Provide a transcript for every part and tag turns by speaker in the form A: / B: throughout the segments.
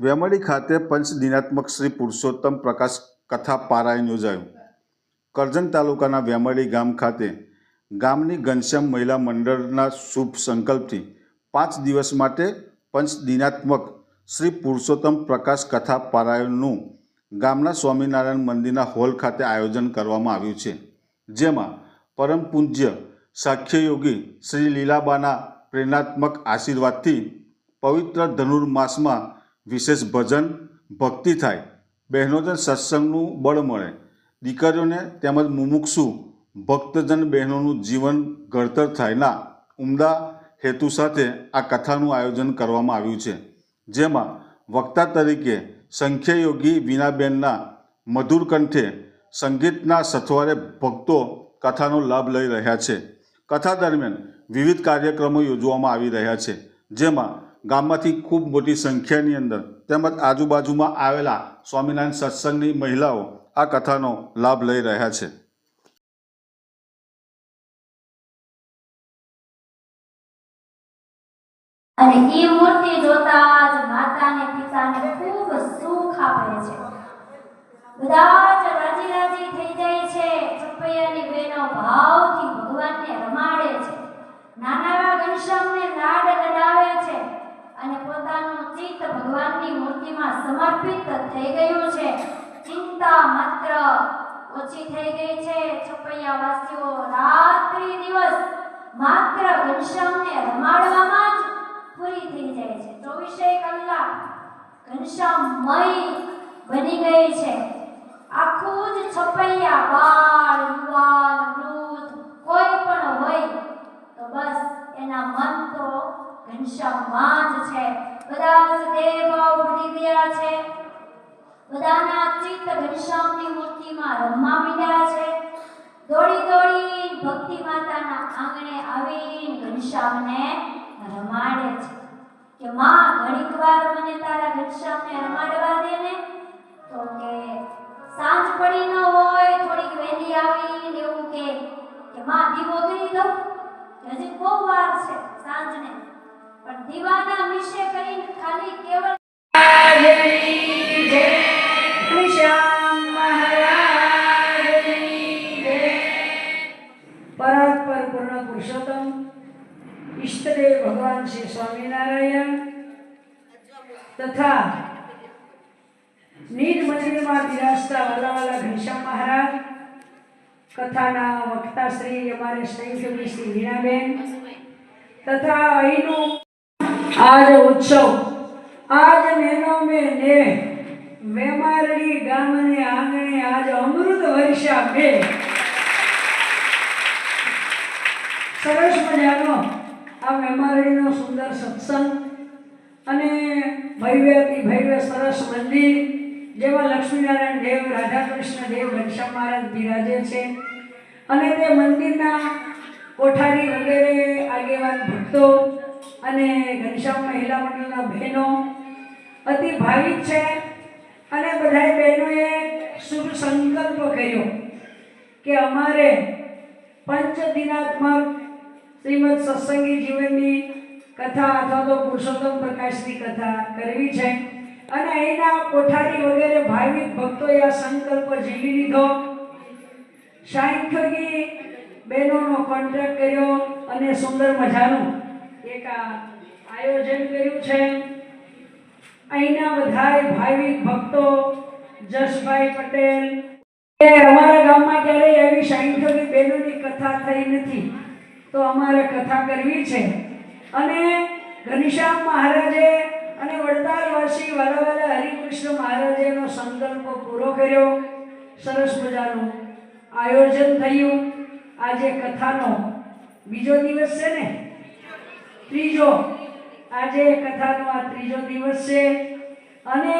A: વેમડી ખાતે પંચ દિનાત્મક શ્રી પુરુષોત્તમ પ્રકાશ કથા પારાયણ યોજાયું. કરજણ તાલુકાના વેમડી ગામ ખાતે ગામની ઘનશ્યામ મહિલા મંડળના શુભ સંકલ્પથી પાંચ દિવસ માટે પંચ દિનાત્મક શ્રી પુરુષોત્તમ પ્રકાશ કથા પારાયણનું ગામના સ્વામિનારાયણ મંદિરના હોલ ખાતે આયોજન કરવામાં આવ્યું છે. જેમાં પરમ પૂજ્ય સાખ્યયોગી શ્રી લીલાબાના પ્રેરણાત્મક આશીર્વાદથી પવિત્ર ધનુર્માસમાં વિશેષ ભજન, ભક્તિ થાય. બહેનોને સત્સંગનું બળ મળે. દીકરીઓને તેમજ મુમુક્ષુ ભક્તજન બહેનોનું જીવન ઘડતર થાયના ઉમદા હેતુ સાથે આ કથાનું આયોજન કરવામાં આવ્યું છે. જેમાં વક્તા તરીકે સંખ્યાયોગી વીણાબેનના મધુર કંઠે સંગીતના સથવારે ભક્તો કથાનો લાભ લઈ રહ્યા છે. કથા દરમિયાન વિવિધ કાર્યક્રમો યોજવામાં આવી રહ્યા છે. જેમાં ગામમાંથી ખૂબ મોટી સંખ્યાની અંદર તેમજ આજુબાજુમાં આવેલા સ્વામિનારાયણ સત્સંગની મહિલાઓ આ કથાનો લાભ લઈ રહ્યા છે.
B: નાના એવા ઘનશ્યામને લાડ લડાવે છે અને પોતાનું ચિત્ત મૂર્તિમાં સમર્પિત થઈ ગયું છે. ચિંતા માત્ર ઓછી થઈ ગઈ છે છપૈયા વાસીઓ રાત્રિ દિવસ માત્ર ઘનશ્યામને રમાડવામાં જ પૂરી થઈ જાય છે. ચોવીસે કલાક ઘનશ્યામમય બની ગઈ છે. આખું જ છપૈયા બાળ, યુવાન વૃદ્ધ કોઈ પણ હોય તો બસ એના મન તો ઘનશ્યામમાં જ છે બધા જ દેહ ભાવ ભૂલી ગયા છે બધાના ચિત્ત ઘનશ્યામની મૂર્તિમાં રમવા મીડ્યા છે. દોડી દોડી ભક્તિ માતાના આંગણે આવીને ઘનશ્યામને રમાડે છે. કે માં ઘણીક વાર મને તારા ઘનશ્યામને રમાડવા દે ને? તો કે સાંજ પડી ન હોય, થોડીક વહેલી આવીને એવું કે કે માં દીવો કરી દઉં. હજી બહુ વાર છે સાંજને. પણ દીવાના
C: ઈષ્ટદેવ ભગવાન શ્રી સ્વામિનારાયણ તથા નિજ મંદિરમાં બિરાજતા વાલાવાલા ઘનશ્યામ મહારાજ, કથાના વક્તા શ્રી અમારે સંયોગી શ્રી વીણાબેન તથા અહીંનો આજ ઉત્સવ. આજ મેનો મે ને વેમારડી ગામને આંગણે આજ અમૃત વર્ષા બે સરસ મજાનો. આ મેમારીનો સુંદર સત્સંગ અને ભવ્યથી ભવ્ય સરસ મંદિર જેમાં લક્ષ્મીનારાયણ દેવ, રાધાકૃષ્ણ દેવ, ઘનશ્યામ મહારાજ બિરાજે છે. અને તે મંદિરના કોઠારી વગેરે આગેવાન ભક્તો અને ઘનશ્યામ મહિલા મંડળના બહેનો અતિ ભાવિક છે અને બધાય બહેનોએ શુભ સંકલ્પ કર્યો કે અમારે પંચ દિનાત્મક શ્રીમદ સત્સંગી જીવનની કથા અથવા તો પુરુષોત્તમ પ્રકાશની કથા કરવી છે. અને અહીંના કોઠારી વગેરે ભાવિક ભક્તોએ આ સંકલ્પ ઝીલી લીધો. સાંખ્યોગી બહેનોનો કોન્ટ્રાક્ટ કર્યો અને સુંદર મજાનું એક આયોજન કર્યું છે. અહીંના બધાએ ભાવિક ભક્તો જસભાઈ પટેલ અમારા ગામમાં ક્યારેય એવી સાંખ્યોગી બહેનોની કથા થઈ નથી. તો અમારે કથા કરવી છે. અને ઘનશ્યામ મહારાજે અને વડતાલવાસી વાલાવાલા હરિકૃષ્ણ મહારાજેનો સંકલ્પ પૂરો કર્યો. સરસ મજાનું આયોજન થયું. આજે કથાનો બીજો દિવસ છે ને? ત્રીજો. આજે કથાનો આ ત્રીજો દિવસ છે. અને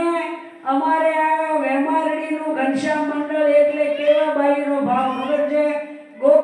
C: અમારે આ વેમારડીનું ઘનશ્યામ મંડળ એટલે કેવા બાઈનો ભાવ, ખબર છે? ગો